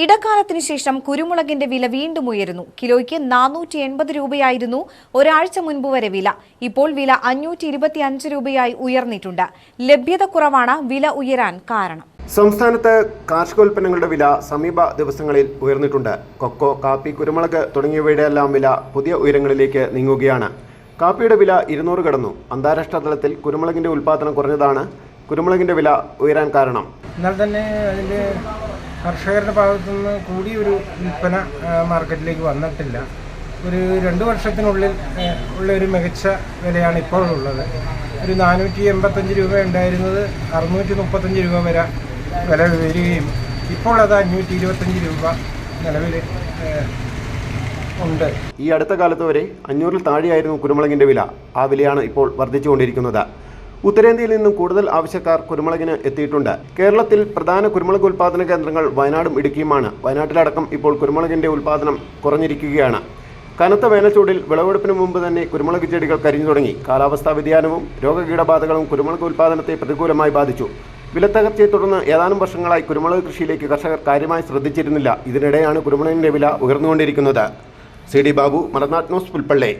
ഇടക്കാലത്തിന് ശേഷം കുരുമുളകിന്റെ വില വീണ്ടും ഉയരുന്നു. കിലോയ്ക്ക് നാനൂറ്റി എൺപത് രൂപയായിരുന്നു ഒരാഴ്ച മുൻപ് വരെ വില. ഇപ്പോൾ വില അഞ്ഞൂറ്റി ഇരുപത്തി അഞ്ച് രൂപയായി ഉയർന്നിട്ടുണ്ട്. ലഭ്യത കുറവാണ് വില ഉയരാൻ കാരണം. സംസ്ഥാനത്ത് കാർഷികോൽപ്പന്നങ്ങളുടെ വില സമീപ ദിവസങ്ങളിൽ ഉയർന്നിട്ടുണ്ട്. കൊക്കോ കാപ്പി കുരുമുളക് തുടങ്ങിയവയുടെ എല്ലാം വില പുതിയ ഉയരങ്ങളിലേക്ക് നീങ്ങുകയാണ്. കാപ്പിയുടെ വില ഇരുന്നൂറ് കടന്നു. അന്താരാഷ്ട്ര തലത്തിൽ കുരുമുളകിന്റെ ഉൽപ്പാദനം കുറഞ്ഞതാണ് കുരുമുളകിന്റെ വില ഉയരാൻ കാരണം. എന്നാൽ തന്നെ അതിന്റെ കർഷകരുടെ ഭാഗത്തുനിന്ന് നിന്ന് കൂടിയൊരു വിൽപ്പന മാർക്കറ്റിലേക്ക് വന്നിട്ടില്ല. ഒരു രണ്ട് വർഷത്തിനുള്ളിൽ ഉള്ള ഒരു മികച്ച വിലയാണ് ഇപ്പോൾ ഉള്ളത്. ഒരു നാനൂറ്റി എൺപത്തഞ്ച് രൂപ ഉണ്ടായിരുന്നത് അറുന്നൂറ്റി മുപ്പത്തഞ്ച് രൂപ വരെ വില വരികയും ഇപ്പോൾ അത് അഞ്ഞൂറ്റി ഇരുപത്തഞ്ച് രൂപ നിലവിൽ ഉണ്ട്. ഈ അടുത്ത കാലത്ത് വരെ അഞ്ഞൂറിൽ താഴെയായിരുന്നു കുരുമുളകിന്റെ വില. ആ വിലയാണ് ഇപ്പോൾ വർദ്ധിച്ചുകൊണ്ടിരിക്കുന്നത്. ഉത്തരേന്ത്യയിൽ നിന്നും കൂടുതൽ ആവശ്യക്കാർ കുരുമുളകിന് എത്തിയിട്ടുണ്ട്. കേരളത്തിൽ പ്രധാന കുരുമുളക് ഉൽപ്പാദന കേന്ദ്രങ്ങൾ വയനാടും ഇടുക്കിയുമാണ്. വയനാട്ടിലടക്കം ഇപ്പോൾ കുരുമുളകിന്റെ ഉൽപ്പാദനം കുറഞ്ഞിരിക്കുകയാണ്. കനത്ത വേനൽച്ചൂടിൽ വിളവെടുപ്പിന് മുമ്പ് തന്നെ കുരുമുളക് ചെടികൾ കരിഞ്ഞു തുടങ്ങി. കാലാവസ്ഥാ വ്യതിയാനവും രോഗകീടബാധകളും കുരുമുളക് ഉൽപ്പാദനത്തെ പ്രതികൂലമായി ബാധിച്ചു. വിലത്തകർച്ചയെ തുടർന്ന് ഏതാനും വർഷങ്ങളായി കുരുമുളക് കൃഷിയിലേക്ക് കർഷകർ കാര്യമായി ശ്രദ്ധിച്ചിരുന്നില്ല. ഇതിനിടെയാണ് കുരുമുളകിന്റെ വില ഉയർന്നുകൊണ്ടിരിക്കുന്നത്. C D Babu Maranad news Pulpally.